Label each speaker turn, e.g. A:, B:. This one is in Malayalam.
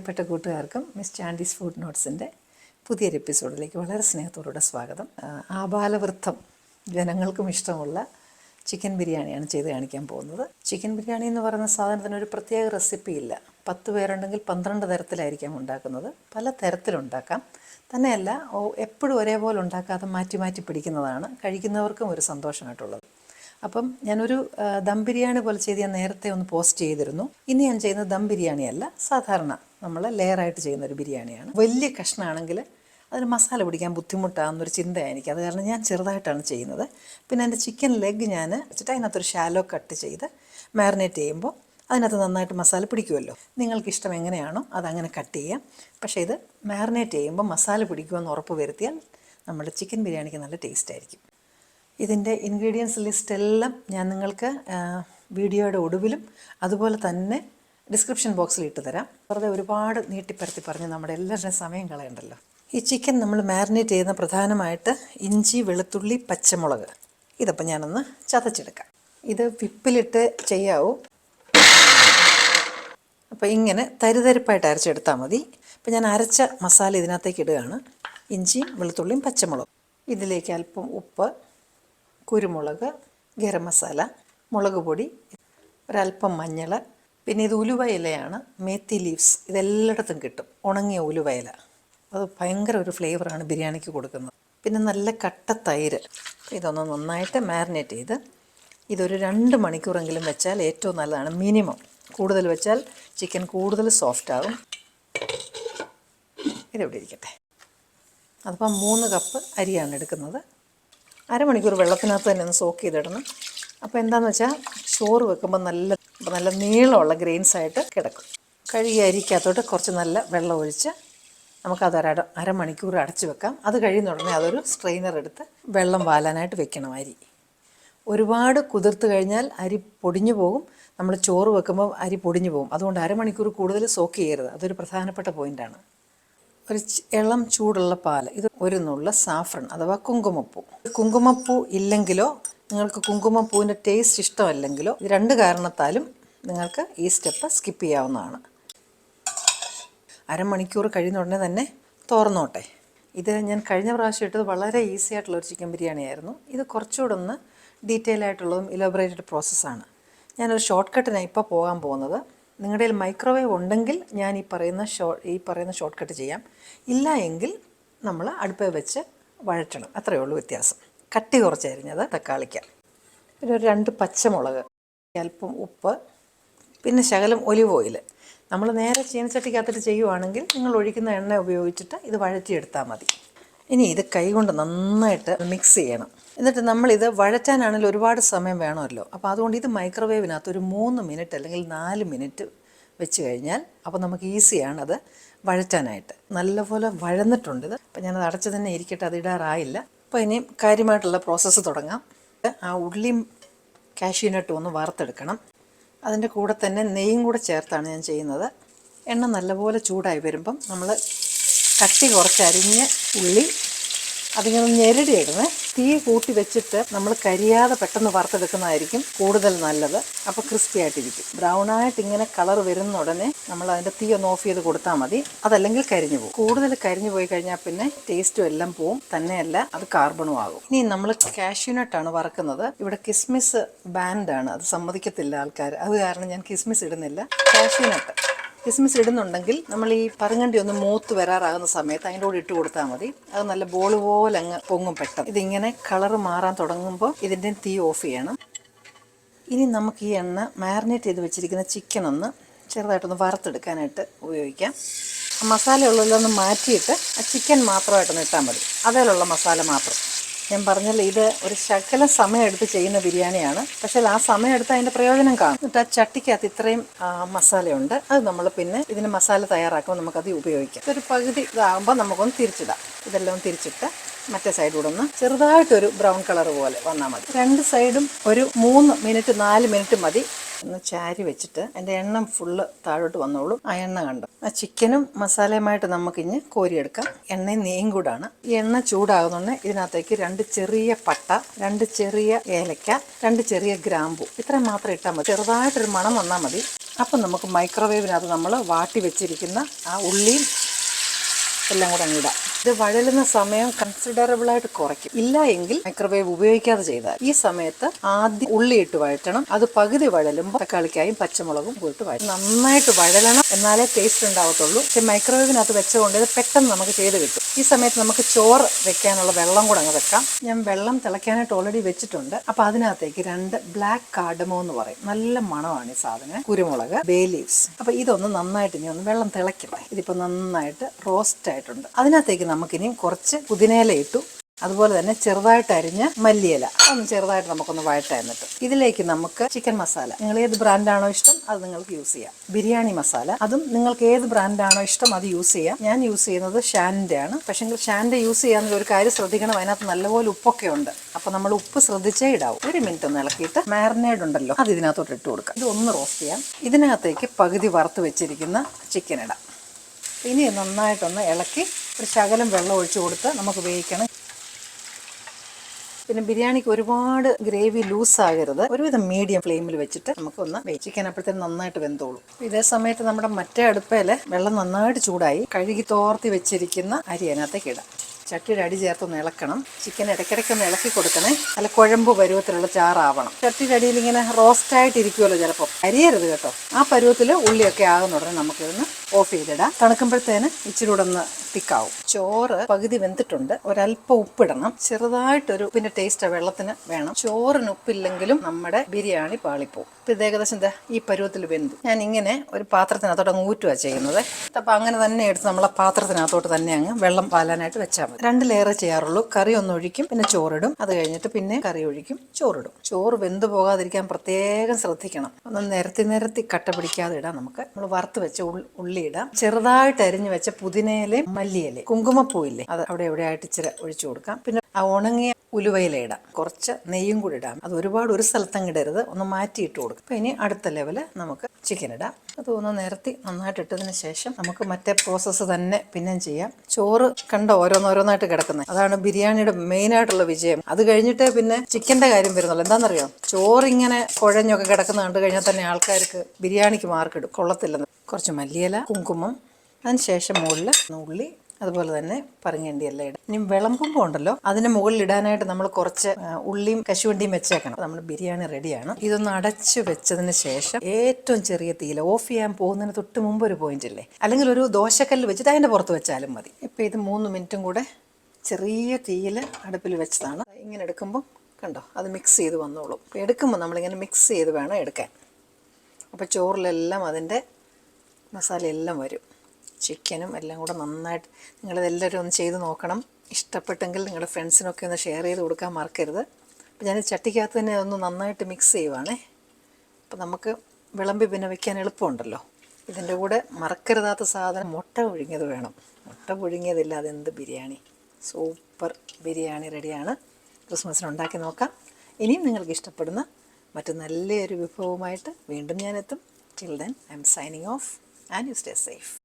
A: പ്രിയപ്പെട്ട കൂട്ടുകാർക്കും മിസ് ചാൻഡീസ് ഫുഡ് നോട്ട്സിന്റെ പുതിയൊരു എപ്പിസോഡിലേക്ക് വളരെ സ്നേഹത്തോടുകൂടെ സ്വാഗതം. ആബാലവൃത്തം ജനങ്ങൾക്കും ഇഷ്ടമുള്ള ചിക്കൻ ബിരിയാണിയാണ് ചെയ്ത് കാണിക്കാൻ പോകുന്നത്. ചിക്കൻ ബിരിയാണി എന്ന് പറയുന്ന സാധനത്തിന് ഒരു പ്രത്യേക റെസിപ്പി ഇല്ല. പത്ത് പേരുണ്ടെങ്കിൽ പന്ത്രണ്ട് തരത്തിലായിരിക്കാം ഉണ്ടാക്കുന്നത്. പല തരത്തിലുണ്ടാക്കാം. തന്നെയല്ല എപ്പോഴും ഒരേപോലെ ഉണ്ടാക്കാതെ മാറ്റി മാറ്റി പിടിക്കുന്നതാണ് കഴിക്കുന്നവർക്കും ഒരു സന്തോഷമായിട്ടുള്ളത്. അപ്പം ഞാനൊരു ദം ബിരിയാണി പോലെ ചെയ്ത് ഞാൻ നേരത്തെ ഒന്ന് പോസ്റ്റ് ചെയ്തിരുന്നു. ഇനി ഞാൻ ചെയ്യുന്നത് ദം ബിരിയാണി അല്ല സാധാരണ നമ്മൾ ലെയറായിട്ട് ചെയ്യുന്ന ഒരു ബിരിയാണിയാണ്. വലിയ കഷ്ണമാണെങ്കിൽ അതിന് മസാല പിടിക്കാൻ ബുദ്ധിമുട്ടാകുന്നൊരു ചിന്തയാണ് എനിക്ക് അത് കാരണം ഞാൻ ചെറുതായിട്ടാണ് ചെയ്യുന്നത്. പിന്നെ എന്റെ ചിക്കൻ ലെഗ് ഞാൻ വെച്ചിട്ട് അതിനകത്തൊരു ഷാലോ കട്ട് ചെയ്ത് മാരിനേറ്റ് ചെയ്യുമ്പോൾ അതിനകത്ത് നന്നായിട്ട് മസാല പിടിക്കുമല്ലോ. നിങ്ങൾക്ക് ഇഷ്ടം എങ്ങനെയാണോ അതങ്ങനെ കട്ട് ചെയ്യാം. പക്ഷേ ഇത് മാരിനേറ്റ് ചെയ്യുമ്പോൾ മസാല പിടിക്കുമെന്ന് ഉറപ്പ് വരുത്തിയാൽ നമ്മുടെ ചിക്കൻ ബിരിയാണിക്ക് നല്ല ടേസ്റ്റ് ആയിരിക്കും. ഇതിന്റെ ഇൻഗ്രീഡിയൻസ് ലിസ്റ്റ് എല്ലാം ഞാൻ നിങ്ങൾക്ക് വീഡിയോയുടെ ഒടുവിലും അതുപോലെ തന്നെ ഡിസ്ക്രിപ്ഷൻ ബോക്സിൽ ഇട്ട് തരാം. വെറുതെ ഒരുപാട് നീട്ടിപ്പരത്തി പറഞ്ഞ് നമ്മുടെ എല്ലാവരുടെയും സമയം കളയണ്ടല്ലോ. ഈ ചിക്കൻ നമ്മൾ മാരിനേറ്റ് ചെയ്യുന്ന പ്രധാനമായിട്ട് ഇഞ്ചി വെളുത്തുള്ളി പച്ചമുളക്. ഇതപ്പം ഞാനൊന്ന് ചതച്ചെടുക്കാം. ഇത് വിപ്പിലിട്ട് ചെയ്യാവൂ. അപ്പോൾ ഇങ്ങനെ തരിതരിപ്പായിട്ട് അരച്ചെടുത്താൽ മതി. അപ്പോൾ ഞാൻ അരച്ച മസാല ഇതിനകത്തേക്ക് ഇടുകയാണ്. ഇഞ്ചിയും വെളുത്തുള്ളിയും പച്ചമുളകും. ഇതിലേക്ക് അല്പം ഉപ്പ് കുരുമുളക് ഗരം മസാല മുളക് പൊടി ഒരല്പം മഞ്ഞൾ പിന്നെ ഇത് ഉലുവയിലയാണ് മേത്തി ലീവ്സ് ഇതെല്ലായിടത്തും കിട്ടും. ഉണങ്ങിയ ഉലുവയില അത് ഭയങ്കര ഒരു ഫ്ലേവറാണ് ബിരിയാണിക്ക് കൊടുക്കുന്നത്. പിന്നെ നല്ല കട്ട തൈര്. ഇതൊന്ന് നന്നായിട്ട് മാരിനേറ്റ് ചെയ്ത് ഇതൊരു രണ്ട് മണിക്കൂറെങ്കിലും വെച്ചാൽ ഏറ്റവും നല്ലതാണ്. മിനിമം കൂടുതൽ വെച്ചാൽ ചിക്കൻ കൂടുതൽ സോഫ്റ്റ് ആകും ഇതെവിടെ ഇരിക്കട്ടെ? അതിപ്പം മൂന്ന് കപ്പ് അരിയാണ് എടുക്കുന്നത്. അരമണിക്കൂർ വെള്ളത്തിനകത്ത് തന്നെ ഒന്ന് സോക്ക് ചെയ്തിടണം. അപ്പോൾ എന്താണെന്ന് വെച്ചാൽ ചോറ് വെക്കുമ്പോൾ നല്ല നല്ല നീളമുള്ള ഗ്രെയിൻസ് ആയിട്ട് കിടക്കും. കഴുകിയ അരിക്കകത്തോട്ട് കുറച്ച് നല്ല വെള്ളം ഒഴിച്ച് നമുക്കത് അര അരമണിക്കൂർ അടച്ചു വെക്കാം. അത് കഴിയുന്ന ഉടനെ അതൊരു സ്ട്രെയിനർ എടുത്ത് വെള്ളം വാലാനായിട്ട് വെക്കണം അരി. ഒരുപാട് കുതിർത്ത് കഴിഞ്ഞാൽ അരി പൊടിഞ്ഞു പോകും. നമ്മൾ ചോറ് വെക്കുമ്പോൾ അരി പൊടിഞ്ഞു പോകും. അതുകൊണ്ട് അരമണിക്കൂർ കൂടുതൽ സോക്ക് ചെയ്യരുത്. അതൊരു പ്രധാനപ്പെട്ട പോയിന്റാണ് ഒരു ഇളം ചൂടുള്ള പാൽ. ഇത് ഒരു നുള്ള സാഫ്രൺ അഥവാ കുങ്കുമപ്പൂ. കുങ്കുമപ്പൂ ഇല്ലെങ്കിലോ നിങ്ങൾക്ക് കുങ്കുമപ്പൂവിന്റെ ടേസ്റ്റ് ഇഷ്ടമല്ലെങ്കിലോ രണ്ട് കാരണത്താലും നിങ്ങൾക്ക് ഈ സ്റ്റെപ്പ് സ്കിപ്പ് ചെയ്യാവുന്നതാണ്. അരമണിക്കൂർ കഴിയുന്ന ഉടനെ തന്നെ തുറന്നോട്ടെ ഇത് ഞാൻ കഴിഞ്ഞ പ്രാവശ്യം ഇട്ടത് വളരെ ഈസി ആയിട്ടുള്ള ഒരു ചിക്കൻ ബിരിയാണി ആയിരുന്നു. ഇത് കുറച്ചുകൂടെ ഒന്ന് ഡീറ്റെയിൽ ആയിട്ടുള്ളതും ഇലോബറേറ്റഡ് പ്രോസസ്സാണ് ഞാനൊരു ഷോർട്ട് കട്ടിനാണ് ഇപ്പോൾ പോകാൻ പോകുന്നത്. നിങ്ങളുടെ മൈക്രോവേവ് ഉണ്ടെങ്കിൽ ഞാൻ ഈ പറയുന്ന ഷോ ഈ പറയുന്ന ഷോർട്ട് കട്ട് ചെയ്യാം. ഇല്ല എങ്കിൽ നമ്മൾ അടുപ്പിൽ വെച്ച് വഴറ്റണം. അത്രയേ ഉള്ളൂ വ്യത്യാസം. കട്ടി കുറച്ചരിഞ്ഞത് തക്കാളിക്ക. പിന്നെ ഒരു രണ്ട് പച്ചമുളക് അല്പം ഉപ്പ് പിന്നെ ശകലം ഒലിവ് ഓയിൽ. നമ്മൾ നേരെ ചീനച്ചട്ടിക്കകത്തിട്ട് ചെയ്യുവാണെങ്കിൽ നിങ്ങൾ ഒഴിക്കുന്ന എണ്ണ ഉപയോഗിച്ചിട്ട് ഇത് വഴറ്റിയെടുത്താൽ മതി. ഇനി ഇത് കൈകൊണ്ട് നന്നായിട്ട് മിക്സ് ചെയ്യണം. എന്നിട്ട് നമ്മളിത് വഴറ്റാനാണെങ്കിൽ ഒരുപാട് സമയം വേണമല്ലോ. അപ്പോൾ അതുകൊണ്ട് ഇത് മൈക്രോവേവിനകത്ത് ഒരു മൂന്ന് മിനിറ്റ് അല്ലെങ്കിൽ നാല് മിനിറ്റ് വെച്ച് കഴിഞ്ഞാൽ അപ്പോൾ നമുക്ക് ഈസിയാണ് അത് വഴറ്റാനായിട്ട്. നല്ലപോലെ വഴന്നിട്ടുണ്ട് ഇത്. അപ്പോൾ ഞാനത് അടച്ച് തന്നെ ഇരിക്കട്ടെ അത് ഇടാറായില്ല. അപ്പോൾ ഇനിയും കാര്യമായിട്ടുള്ള പ്രോസസ്സ് തുടങ്ങാം. ആ ഉള്ളിയും കാഷ്യൂനട്ടും ഒന്ന് വറുത്തെടുക്കണം. അതിന്റെ കൂടെ തന്നെ നെയ്യും കൂടെ ചേർത്താണ് ഞാൻ ചെയ്യുന്നത്. എണ്ണ നല്ലപോലെ ചൂടായി വരുമ്പം നമ്മൾ കട്ടി കുറച്ചരിഞ്ഞ് ഉള്ളി അതിങ്ങനെ ഞെരടിയിടുന്നത് തീ കൂട്ടി വെച്ചിട്ട് നമ്മൾ കരിയാതെ പെട്ടെന്ന് വറുത്തെടുക്കുന്നതായിരിക്കും കൂടുതൽ നല്ലത്. അപ്പോൾ ക്രിസ്പി ആയിട്ടിരിക്കും. ബ്രൗൺ ആയിട്ട് ഇങ്ങനെ കളർ വരുന്ന ഉടനെ നമ്മൾ അതിന്റെ തീ ഒന്ന് ഓഫ് ചെയ്ത് കൊടുത്താൽ മതി. അതല്ലെങ്കിൽ കരിഞ്ഞു പോകും. കൂടുതൽ കരിഞ്ഞു പോയി കഴിഞ്ഞാൽ പിന്നെ ടേസ്റ്റും എല്ലാം പോവും. തന്നെയല്ല അത് കാർബണും ആകും. ഇനി നമ്മൾ കാഷ്യൂനട്ടാണ് വറക്കുന്നത്. ഇവിടെ കിസ്മിസ് ബാൻഡാണ് അത് സമ്മതിക്കത്തില്ല ആൾക്കാർ. അത് കാരണം ഞാൻ കിസ്മിസ് ഇടുന്നില്ല. കാഷ്യൂനട്ട് കിസ്മിസ് ഇടുന്നുണ്ടെങ്കിൽ നമ്മൾ ഈ പറങ്ങണ്ടി ഒന്ന് മൂത്ത് വരാറാകുന്ന സമയത്ത് അതിന്റെ കൂടെ ഇട്ട് കൊടുത്താൽ മതി. അത് നല്ല ബോൾ പോലെ അങ്ങ് പൊങ്ങും പെട്ടെന്ന്. ഇതിങ്ങനെ കളർ മാറാൻ തുടങ്ങുമ്പോൾ ഇതിന്റെ തീ ഓഫ് ചെയ്യണം. ഇനി നമുക്ക് ഈ എണ്ണ മാരിനേറ്റ് ചെയ്ത് വെച്ചിരിക്കുന്ന ചിക്കൻ ഒന്ന് ചെറുതായിട്ടൊന്ന് വറുത്തെടുക്കാനായിട്ട് ഉപയോഗിക്കാം. മസാല ഉള്ളതിലൊന്ന് മാറ്റിയിട്ട് ആ ചിക്കൻ മാത്രമായിട്ടൊന്ന് ഇട്ടാൽ മതി. അതേലുള്ള മസാല മാത്രം. ഞാൻ പറഞ്ഞല്ലോ ഇത് ഒരു ശകല സമയം എടുത്ത് ചെയ്യുന്ന ബിരിയാണിയാണ്. പക്ഷേ ആ സമയം എടുത്ത് അതിന്റെ പ്രയോജനം കാണും. എന്നിട്ട് ആ ചട്ടിക്കകത്ത് ഇത്രയും മസാലയുണ്ട്. അത് നമ്മൾ പിന്നെ ഇതിന് മസാല തയ്യാറാക്കുമ്പോൾ നമുക്കത് ഉപയോഗിക്കാം. ഒരു പകുതി ഇതാകുമ്പോൾ നമുക്കൊന്ന് തിരിച്ചിടാം. ഇതെല്ലാം തിരിച്ചിട്ട് മറ്റേ സൈഡിലൂടെ ഒന്ന് ചെറുതായിട്ടൊരു ബ്രൗൺ കളർ പോലെ വന്നാൽ മതി. രണ്ട് സൈഡും ഒരു മൂന്ന് മിനിറ്റ് നാല് മിനിറ്റ് മതി. ഒന്ന് ചാരി വെച്ചിട്ട് അതിന്റെ എണ്ണം ഫുള്ള് താഴോട്ട് വന്നോളും. ആ എണ്ണ കണ്ടു? ആ ചിക്കനും മസാലയുമായിട്ട് നമുക്കിഞ്ഞ് കോരിയെടുക്കാം. എണ്ണയും നെയ്യും കൂടാണ്. ഈ എണ്ണ ചൂടാകുന്നുണ്ട് ഇതിനകത്തേക്ക് രണ്ട് ചെറിയ പട്ട രണ്ട് ചെറിയ ഏലക്ക രണ്ട് ചെറിയ ഗ്രാമ്പു ഇത്രയും മാത്രം ഇട്ടാൽ മതി. ചെറുതായിട്ടൊരു മണം വന്നാൽ മതി. അപ്പം നമുക്ക് മൈക്രോവേവിനകത്ത് നമ്മൾ വാട്ടി വെച്ചിരിക്കുന്ന ആ ഉള്ളിയും എല്ലാം കൂടെ അങ്ങിടാം ഇത് വഴലുന്ന സമയം കൺസിഡറബിൾ ആയിട്ട് കുറയ്ക്കും. ഇല്ല എങ്കിൽ മൈക്രോവേവ് ഉപയോഗിക്കാതെ ചെയ്താൽ ഈ സമയത്ത് ആദ്യം ഉള്ളി ഇട്ട് വഴറ്റണം. അത് പകുതി വഴലുമ്പോൾ തക്കാളിക്കായും പച്ചമുളകും പോയിട്ട് വഴറ്റും നന്നായിട്ട് വഴലണം എന്നാലേ ടേസ്റ്റ് ഉണ്ടാവത്തുള്ളൂ. പക്ഷെ മൈക്രോവേവിനകത്ത് വെച്ചതുകൊണ്ട് ഇത് പെട്ടെന്ന് നമുക്ക് ചെയ്ത് കിട്ടും. ഈ സമയത്ത് നമുക്ക് ചോറ് വെക്കാനുള്ള വെള്ളം കൂടെ അങ്ങ് വെക്കാം. ഞാൻ വെള്ളം തിളയ്ക്കാനായിട്ട് ഓൾറെഡി വെച്ചിട്ടുണ്ട്. അപ്പൊ അതിനകത്തേക്ക് രണ്ട് ബ്ലാക്ക് കാർഡമോ എന്ന് പറയും. നല്ല മണമാണ് ഈ സാധനം. കുരുമുളക് ബേ ലീവ്സ് അപ്പോൾ ഇതൊന്ന് നന്നായിട്ട് ഇനി ഒന്ന് വെള്ളം തിളയ്ക്കട്ടെ. ഇതിപ്പോ നന്നായിട്ട് റോസ്റ്റ് ആയിട്ടുണ്ട്. അതിനകത്തേക്ക് നമുക്കിനിയും കുറച്ച് പുതിനയില ഇട്ടു. അതുപോലെ തന്നെ ചെറുതായിട്ട് അരിഞ്ഞ മല്ലിയില. ഒന്ന് ചെറുതായിട്ട് നമുക്കൊന്ന് വഴറ്റാൻ എന്നിട്ട് ഇതിലേക്ക് നമുക്ക് ചിക്കൻ മസാല നിങ്ങൾ ഏത് ബ്രാൻഡാണോ ഇഷ്ടം അത് നിങ്ങൾക്ക് യൂസ് ചെയ്യാം. ബിരിയാണി മസാല അതും നിങ്ങൾക്ക് ഏത് ബ്രാൻഡാണോ ഇഷ്ടം അത് യൂസ് ചെയ്യാം. ഞാൻ യൂസ് ചെയ്യുന്നത് ഷാനിന്റെ ആണ്. പക്ഷേ ഷാനിന്റെ യൂസ് ചെയ്യാമെങ്കിൽ ഒരു കാര്യം ശ്രദ്ധിക്കണം. അതിനകത്ത് നല്ലപോലെ ഉപ്പൊക്കെ ഉണ്ട്. അപ്പോൾ നമ്മൾ ഉപ്പ് ശ്രദ്ധിച്ചേ ഇടാവും. ഒരു മിനിറ്റ് ഒന്ന് ഇളക്കിയിട്ട് മാരിനേഡ് ഉണ്ടല്ലോ അത് ഇതിനകത്തോട്ട് ഇട്ട് കൊടുക്കാം. ഇത് ഒന്ന് റോസ്റ്റ് ചെയ്യാം. ഇതിനകത്തേക്ക് പകുതി വറുത്ത് വെച്ചിരിക്കുന്ന ചിക്കൻ ഇടാം. ഇനി നന്നായിട്ടൊന്ന് ഇളക്കി ഒരു ശകലം വെള്ളം ഒഴിച്ചു കൊടുത്ത് നമുക്ക് വേവിക്കണം. പിന്നെ ബിരിയാണിക്ക് ഒരുപാട് ഗ്രേവി ലൂസ് ആകരുത്. ഒരുവിധം മീഡിയം ഫ്ലെയിമിൽ വെച്ചിട്ട് നമുക്കൊന്ന് ചിക്കൻ അപ്പോഴത്തേന് നന്നായിട്ട് വെന്തോളൂ. ഇതേ സമയത്ത് നമ്മുടെ മറ്റേ അടുപ്പയിൽ വെള്ളം നന്നായിട്ട് ചൂടായി കഴുകി തോർത്തി വെച്ചിരിക്കുന്ന അരി അതിനകത്തേക്ക് ഇടാം. ചട്ടിയുടെ അടി ചേർത്തൊന്ന് ഇളക്കണം. ചിക്കൻ ഇടയ്ക്കിടയ്ക്ക് ഒന്ന് ഇളക്കി കൊടുക്കണേ. നല്ല കുഴമ്പ് പരുവത്തിലുള്ള ചാറാവണം. ചട്ടിയുടെ അടിയിൽ ഇങ്ങനെ റോസ്റ്റ് ആയിട്ട് ഇരിക്കുമല്ലോ ചിലപ്പോൾ അരിയരുത് കേട്ടോ. ആ പരുവത്തിൽ ഉള്ളിയൊക്കെ ആകുന്ന ഉടനെ നമുക്കിതൊന്ന് ഓഫ് ചെയ്തിടാം. തണുക്കുമ്പോഴത്തേന് ഇച്ചിരി കൂടെ ഒന്ന് തിക്കാവും. ചോറ് പകുതി വെന്തിട്ടുണ്ട്. ഒരല്പം ഉപ്പിടണം. ചെറുതായിട്ടൊരു ഉപ്പിന്റെ ടേസ്റ്റ് വെള്ളത്തിന് വേണം. ചോറിന് ഉപ്പില്ലെങ്കിലും നമ്മുടെ ബിരിയാണി പാളിപ്പോവും. ഇപ്പം ഇത് ഏകദേശം എന്താ ഈ പരുവത്തിൽ വെന്തു. ഞാൻ ഇങ്ങനെ ഒരു പാത്രത്തിനകത്തോട്ട് അങ്ങ് ഊറ്റുക ചെയ്യുന്നത്. അപ്പം അങ്ങനെ തന്നെ എടുത്ത് നമ്മളെ പാത്രത്തിനകത്തോട്ട് തന്നെ അങ്ങ് വെള്ളം പാലാനായിട്ട് വെച്ചാൽ മതി. രണ്ട് ലെയർ ചെയ്യാറുള്ളൂ. കറി ഒന്ന് ഒഴിക്കും പിന്നെ ചോറിടും. അത് കഴിഞ്ഞിട്ട് പിന്നെ കറി ഒഴിക്കും ചോറിടും. ചോറ് വെന്തു പോകാതിരിക്കാൻ പ്രത്യേകം ശ്രദ്ധിക്കണം. ഒന്ന് നിരത്തി നിരത്തി കട്ട പിടിക്കാതെ ഇടാം നമുക്ക്. നമ്മൾ വറുത്ത് വെച്ച ഉള്ളി ഇടാം ചെറുതായിട്ട് അരിഞ്ഞു വെച്ച പുതിനയിലയും മല്ലിയിലയും. കുങ്കുമപ്പൂയില്ലേ അത് അവിടെ എവിടെയായിട്ട് ഇച്ചിരി ഒഴിച്ചു കൊടുക്കാം. പിന്നെ ആ ഉണങ്ങിയ ഉലുവയില ഇടാം. കുറച്ച് നെയ്യും കൂടി ഇടാം. അത് ഒരുപാട് ഒരു സ്ഥലത്തങ്ങ് ഇടരുത്. ഒന്ന് മാറ്റി ഇട്ട് കൊടുക്കും. അപ്പോൾ ഇനി അടുത്ത ലെവൽ നമുക്ക് ചിക്കൻ ഇടാം. അത് ഒന്ന് നിരത്തി നന്നായിട്ട് ഇട്ടതിന് ശേഷം നമുക്ക് മറ്റേ പ്രോസസ്സ് തന്നെ പിന്നെ ചെയ്യാം. ചോറ് കണ്ട ഓരോന്നോരോന്നായിട്ട് കിടക്കുന്നത്. അതാണ് ബിരിയാണിയുടെ മെയിൻ ആയിട്ടുള്ള വിജയം. അത് കഴിഞ്ഞിട്ടേ പിന്നെ ചിക്കന്റെ കാര്യം വരുന്നുള്ളൂ. എന്താണെന്നറിയോ ചോറ് ഇങ്ങനെ കുഴഞ്ഞൊക്കെ കിടക്കുന്ന കണ്ടു കഴിഞ്ഞാൽ തന്നെ ആൾക്കാർക്ക് ബിരിയാണിക്ക് മാർക്കിടും കൊള്ളത്തില്ലെന്ന്. കുറച്ച് മല്ലിയില കുങ്കുമം അതിന് ശേഷം മുകളിൽ ഉള്ളി അതുപോലെ തന്നെ പറങ്ങേണ്ടി ഇനി വിളമ്പുമ്പോൾ ഉണ്ടല്ലോ അതിന് മുകളിൽ ഇടാനായിട്ട് നമ്മൾ കുറച്ച് ഉള്ളിയും കശുവണ്ടിയും വെച്ചേക്കണം. നമ്മൾ ബിരിയാണി റെഡിയാണ്. ഇതൊന്ന് അടച്ച് വെച്ചതിന് ശേഷം ഏറ്റവും ചെറിയ തീയിൽ ഓഫ് ചെയ്യാൻ പോകുന്നതിന് തൊട്ട് മുമ്പ് ഒരു പോയിന്റ് ഇല്ലേ? അല്ലെങ്കിൽ ഒരു ദോശക്കല്ല് വെച്ചിട്ട് അതിന്റെ പുറത്ത് വെച്ചാലും മതി. ഇപ്പോൾ ഇത് മൂന്ന് മിനിറ്റും കൂടെ ചെറിയ തീയിൽ അടുപ്പിൽ വെച്ചതാണ്. ഇങ്ങനെ എടുക്കുമ്പോൾ കണ്ടോ അത് മിക്സ് ചെയ്ത് വന്നോളും. എടുക്കുമ്പോൾ നമ്മളിങ്ങനെ മിക്സ് ചെയ്ത് വേണം എടുക്കാൻ. അപ്പോൾ ചോറിലെല്ലാം അതിന്റെ മസാലയെല്ലാം വരും. ചിക്കനും എല്ലാം കൂടെ നന്നായിട്ട് നിങ്ങളിതെല്ലാവരും ഒന്ന് ചെയ്ത് നോക്കണം. ഇഷ്ടപ്പെട്ടെങ്കിൽ നിങ്ങളുടെ ഫ്രണ്ട്സിനൊക്കെ ഒന്ന് ഷെയർ ചെയ്ത് കൊടുക്കാൻ മറക്കരുത്. അപ്പോൾ ഞാൻ ചട്ടിക്കകത്ത് തന്നെ ഒന്ന് നന്നായിട്ട് മിക്സ് ചെയ്യുവാണേ. അപ്പോൾ നമുക്ക് വിളമ്പി പിന്നെ വയ്ക്കാൻ എളുപ്പമുണ്ടല്ലോ. ഇതിന്റെ കൂടെ മറക്കരുതാത്ത സാധനം മുട്ട പുഴുങ്ങിയത് വേണം. മുട്ട പുഴുങ്ങിയതില്ലാതെ എന്ത് ബിരിയാണി. സൂപ്പർ ബിരിയാണി റെഡിയാണ്. ക്രിസ്മസിന് ഉണ്ടാക്കി നോക്കാം. ഇനിയും നിങ്ങൾക്ക് ഇഷ്ടപ്പെടുന്ന മറ്റു നല്ലൊരു വിഭവമായിട്ട് വീണ്ടും ഞാനെത്തും. Till then I'm signing off and you stay safe